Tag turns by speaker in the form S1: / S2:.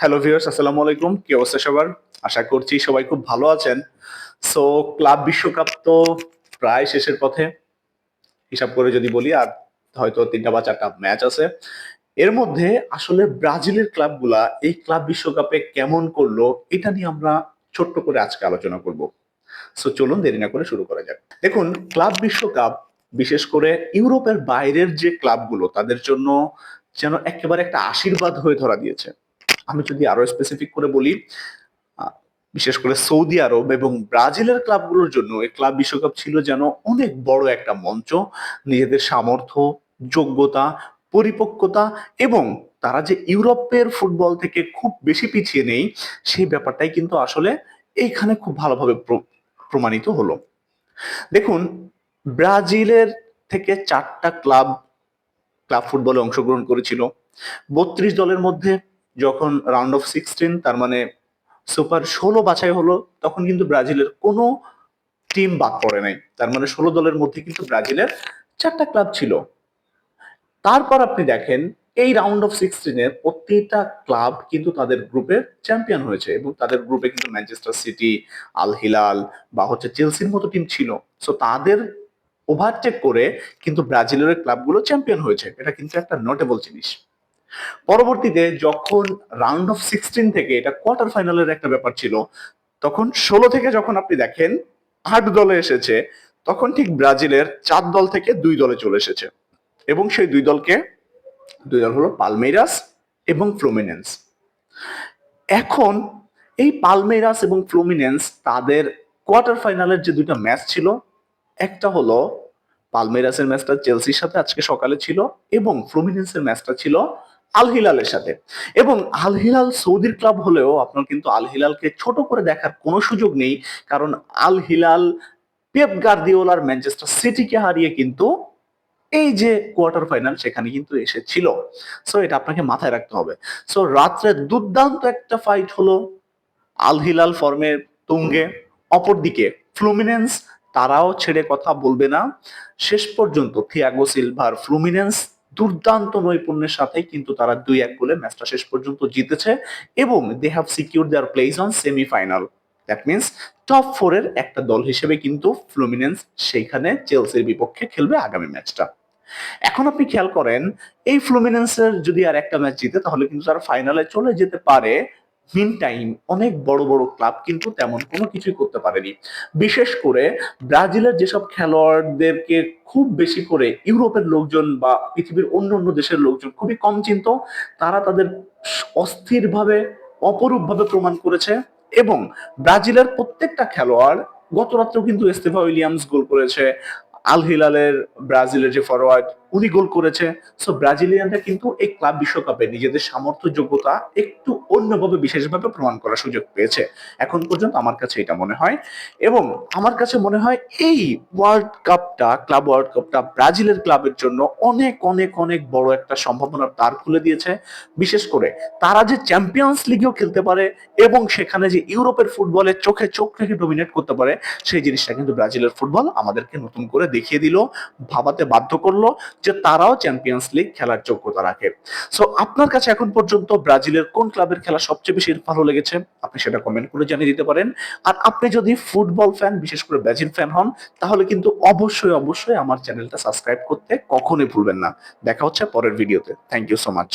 S1: Hello viewers আসসালামু আলাইকুম। কি অবস্থা সবার? আশা করছি সবাই খুব ভালো আছেন। সো ক্লাব বিশ্বকাপ তো প্রায় শেষের পথে। হিসাব করে যদি বলি, আর হয়তো তিনটা বা চারটা ম্যাচ আছে। এর মধ্যে আসলে ব্রাজিলের ক্লাবগুলা এই ক্লাব বিশ্বকাপে কেমন করল, এটা নিয়ে আমরা ছোট্ট করে আজকে আলোচনা করব। সো চলুন দেরি না করে শুরু করা যাক। দেখুন, ক্লাব বিশ্বকাপ, বিশেষ করে ইউরোপের বাইরের যে ক্লাবগুলো, তাদের জন্য যেন একেবারে একটা আশীর্বাদ হয়ে ধরা দিয়েছে। আমি যদি আরও স্পেসিফিক করে বলি বিশেষ করে সৌদি আরব এবং ব্রাজিলের ক্লাবগুলোর জন্য এই ক্লাব বিশ্বকাপ ছিল যেন অনেক বড় একটা মঞ্চ। নিজেদের সামর্থ্য, যোগ্যতা, পরিপক্কতা এবং তারা যে ইউরোপের ফুটবল থেকে খুব বেশি পিছিয়ে নেই, সেই ব্যাপারটাই কিন্তু আসলে এইখানে খুব ভালোভাবে প্র- প্রমাণিত হলো। দেখুন, ব্রাজিলের থেকে চারটা ক্লাব ক্লাব ফুটবলে অংশগ্রহণ করেছিল। বত্রিশ দলের মধ্যে যখন রাউন্ড অফ সিক্সটিন তার মানে সুপার ষোলো বাছাই হলো, তখন কিন্তু ব্রাজিলের কোনো টিম বাদ পড়ে নাই। তার মানে ষোলো দলের মধ্যে কিন্তু ব্রাজিলের চারটা ক্লাব ছিল। তারপর আপনি দেখেন, এই রাউন্ড অফ সিক্সটিনের প্রত্যেকটা ক্লাব কিন্তু তাদের গ্রুপে চ্যাম্পিয়ন হয়েছে এবং তাদের গ্রুপে কিন্তু ম্যানচেস্টার সিটি আল হিলাল বা হচ্ছে চেলসির মতো টিম ছিল। সো তাদের ওভারটেক করে কিন্তু ব্রাজিলের ক্লাবগুলো চ্যাম্পিয়ন হয়েছে। এটা কিন্তু একটা নোটেবল জিনিস। পরবর্তীতে যখন রাউন্ড অফ সিক্সটিন থেকে এটা কোয়ার্টার ফাইনালের একটা ব্যাপার ছিল, তখন ষোলো থেকে যখন আপনি দেখেন, আট দলে এসেছে, তখন ঠিক ব্রাজিলের চার দল থেকে দুই দলে চলে এসেছে। এবং সেই দুই দলকে, দুই দল হলো পালমেরাস এবং ফ্লোমিনেন্স। এখন এই পালমেরাস এবং ফ্লোমিনেন্স তাদের কোয়ার্টার ফাইনালের যে দুইটা ম্যাচ ছিল, একটা হলো পালমেরাসের ম্যাচটা চেলসির সাথে আজকে সকালে ছিল এবং ফ্লোমিনেন্সের ম্যাচটা ছিল আল হিলালের সাথে। এবং আল হিলাল সৌদির ক্লাব হলেও আপনার কিন্তু আল হিলালকে ছোট করে দেখার কোনো সুযোগ নেই, কারণ আল হিলাল, পেপ গার্দিওলার ম্যানচেস্টার সিটিকে হারিয়ে কিন্তু এই যে কোয়ার্টার ফাইনাল সেখানে কিন্তু এসেছিল। সো এটা আপনাকে মাথায় রাখতে হবে। সো রাত্রে দুর্দান্ত একটা ফাইট হলো আল হিলাল ফর্মের তুঙ্গে, অপরদিকে ফ্লুমিনেন্স, তারাও ছেড়ে কথা বলবে না। শেষ পর্যন্ত থিয়াগো সিলভার ফ্লুমিনেন্স দুর্দান্ত নৈপুণ্যের সাথে কিন্তু তারা দুই এক গোলে ম্যাচটা শেষ পর্যন্ত জিতেছে এবং they have secure their place on semifinal that means top ফোরের একটা দল হিসেবে কিন্তু ফ্লুমিনেন্স সেইখানে চেলসির বিপক্ষে খেলবে আগামী ম্যাচটা। এখন আপনি খেয়াল করেন, এই ফ্লুমিনেন্সের যদি আর একটা ম্যাচ জিতে তাহলে কিন্তু তারা ফাইনালে চলে যেতে পারে। মিন টাইম অনেক বড় বড় ক্লাব কিন্তু তেমন কোনো কিছুই করতে পারেনি। বিশেষ করে ব্রাজিলের যেসব খেলোয়াড়দেরকে খুব বেশি করে ইউরোপের লোকজন বা পৃথিবীর অন্য অন্য দেশের লোকজন খুবই কম চিনত, তারা তাদের অস্থিরভাবে, অপরূপভাবে প্রমাণ করেছে এবং ব্রাজিলের প্রত্যেকটা খেলোয়াড় গত রাত্রেও কিন্তু এস্তেফা উইলিয়ামস গোল করেছে। আল হিলালের ব্রাজিলের যে ফরওয়ার্ড উনি গোল করেছে। সো ব্রাজিলিয়ানরা কিন্তু এই ক্লাব বিশ্বকাপে নিজেদের সামর্থ্য যোগ্যতা একটু অন্যভাবে, বিশেষভাবে প্রমাণ করার সুযোগ পেয়েছে। এখন পর্যন্ত আমার কাছে এটা মনে হয়। এবং আমার কাছে মনে হয় এই ওয়ার্ল্ড কাপটা ক্লাব ওয়ার্ল্ড কাপটা ব্রাজিলের ক্লাবের জন্য অনেক অনেক অনেক বড় একটা সম্ভাবনার দ্বার খুলে দিয়েছে। বিশেষ করে তারা যে চ্যাম্পিয়ন্স লিগেও খেলতে পারে এবং সেখানে যে ইউরোপের ফুটবলের চোখে চোখ রেখে ডোমিনেট করতে পারে, সেই জিনিসটা কিন্তু ব্রাজিলের ফুটবল আমাদেরকে নতুন করে দেখিয়ে দিল, ভাবাতে বাধ্য করল। যে তারাও চ্যাম্পিয়ন্স লিগ খেলার যোগ্যতা রাখে। সো আপনার কাছে এখন পর্যন্ত ব্রাজিলের কোন ক্লাবের খেলা সবচেয়ে বেশি ভালো লেগেছে? আপনি সেটা কমেন্ট করে জানিয়ে দিতে পারেন। আর আপনি যদি ফুটবল ফ্যান বিশেষ করে ব্রাজিল ফ্যান হন, তাহলে কিন্তু অবশ্যই অবশ্যই আমার চ্যানেলটা সাবস্ক্রাইব করতে কখনোই ভুলবেন না। দেখা হচ্ছে পরের ভিডিওতে থ্যাংক ইউ সো মাচ